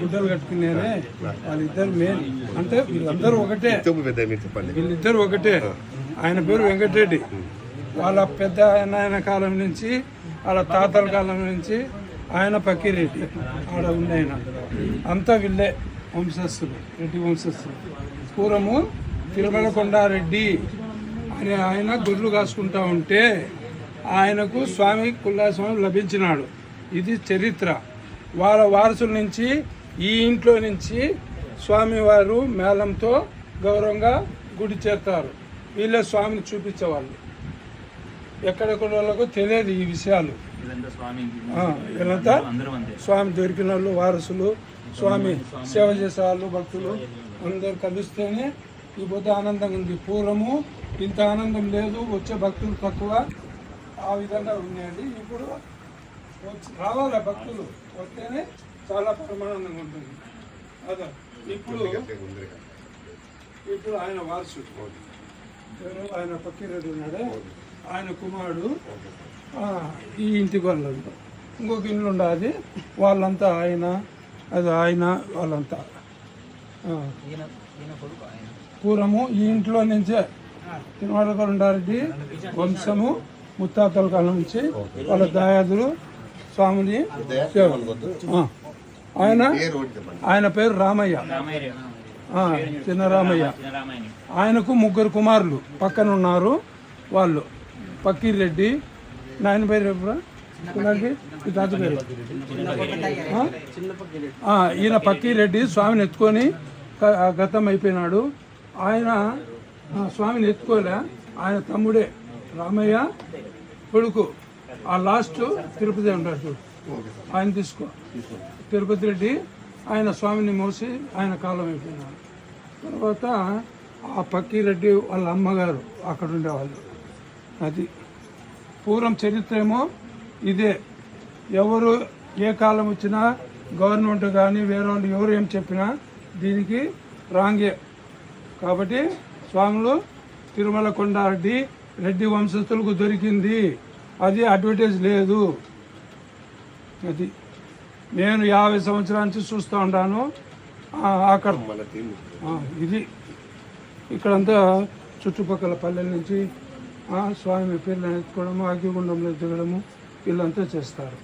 గుడ్డలు కట్టుకునేనే వాళ్ళిద్దరు మెయిన్ అంటే వీళ్ళందరూ ఒకటే. చెప్పండి. వీళ్ళిద్దరు ఒకటే. ఆయన పేరు వెంకటరెడ్డి. వాళ్ళ పెద్ద ఆయన కాలం నుంచి వాళ్ళ తాతల కాలం నుంచి ఆయన పక్కిరెడ్డి. ఆడ ఉన్న ఆయన. అంతా వీళ్ళే వంశస్థులు రెడ్డి వంశస్థులు. పూర్వము తిరుమల కొండారెడ్డి అనే ఆయన గొర్రెలు కాసుకుంటా ఉంటే ఆయనకు స్వామి కుల్లాస్వామి లభించినాడు. ఇది చరిత్ర. వాళ్ళ వారసుల నుంచి ఈ ఇంట్లో నుంచి స్వామివారు మేళంతో గౌరవంగా గుడి చేస్తారు వీళ్ళే స్వామిని చూపించేవాళ్ళు. ఎక్కడెక్కడ వాళ్ళకు తెలియదు ఈ విషయాలు. వీళ్ళంతా స్వామి దొరికిన వాళ్ళు వారసులు స్వామి సేవ చేసే వాళ్ళు భక్తులు అందరు కలిస్తేనే ఈ బుద్ధ ఆనందంగా ఉంది. పూర్వము ఇంత ఆనందం లేదు వచ్చే భక్తులు తక్కువ. ఆ విధంగా ఉన్నాయండి ఇప్పుడు వచ్చి రావాలి భక్తులు? వస్తేనే చాలా పరమానందంగా ఉంటుంది. అదే? ఇప్పుడు ఇప్పుడు ఆయన వారసుడు. ఎవరు? ఆయన పక్కిరెడ్డి ఉన్నాడే. ఆయన కుమారుడు. ఆ, ఈ ఇంటికి వాళ్ళంతా. ఇంకొక ఇల్లు ఉండదు వాళ్ళంతా ఆయన అది ఆయన వాళ్ళంతా. పూర్వము ఈ ఇంట్లో నుంచే తిరుమలకొండారెడ్డి వంశము. ముత్తాతల కాలం నుంచి వాళ్ళ దాయాదులు స్వామిని ఆయన ఆయన పేరు రామయ్య. చిన్న రామయ్య. ఆయనకు ముగ్గురు కుమారులు. పక్కన ఉన్నారు వాళ్ళు. పక్కీరెడ్డి. నాయన పేరు తాత పేరు? ఈయన పక్కీరెడ్డి స్వామిని ఎత్తుకొని గతం అయిపోయినాడు. ఆయన స్వామిని ఎత్తుకోలే. ఆయన తమ్ముడే. రామయ్య కొడుకు. ఆ లాస్ట్ తిరుపతి ఉంటాడు చూడు. ఆయన తీసుకో. తిరుపతి రెడ్డి ఆయన స్వామిని మోసి ఆయన కాలం అయిపోయినాడు. తర్వాత ఆ పక్కీరెడ్డి వాళ్ళ అమ్మగారు అక్కడ ఉండేవాళ్ళు. అది పూర్వం చరిత్ర ఏమో ఇదే. ఎవరు ఏ కాలం వచ్చినా గవర్నమెంట్ కానీ వేరే వాళ్ళు ఎవరు ఏం చెప్పినా దీనికి రాంగే. కాబట్టి స్వాములు తిరుమల కొండారెడ్డి రెడ్డి వంశస్థులకు దొరికింది. అది అడ్వర్టైజ్ లేదు. అది నేను యాభై సంవత్సరాల నుంచి చూస్తూ ఉంటాను అక్కడ ఇది ఇక్కడంతా చుట్టుపక్కల పల్లెల నుంచి స్వామి పిల్లలు ఎత్తుకోవడము అగ్గిగుండంలో దిగడము వీళ్ళంతా చేస్తారు.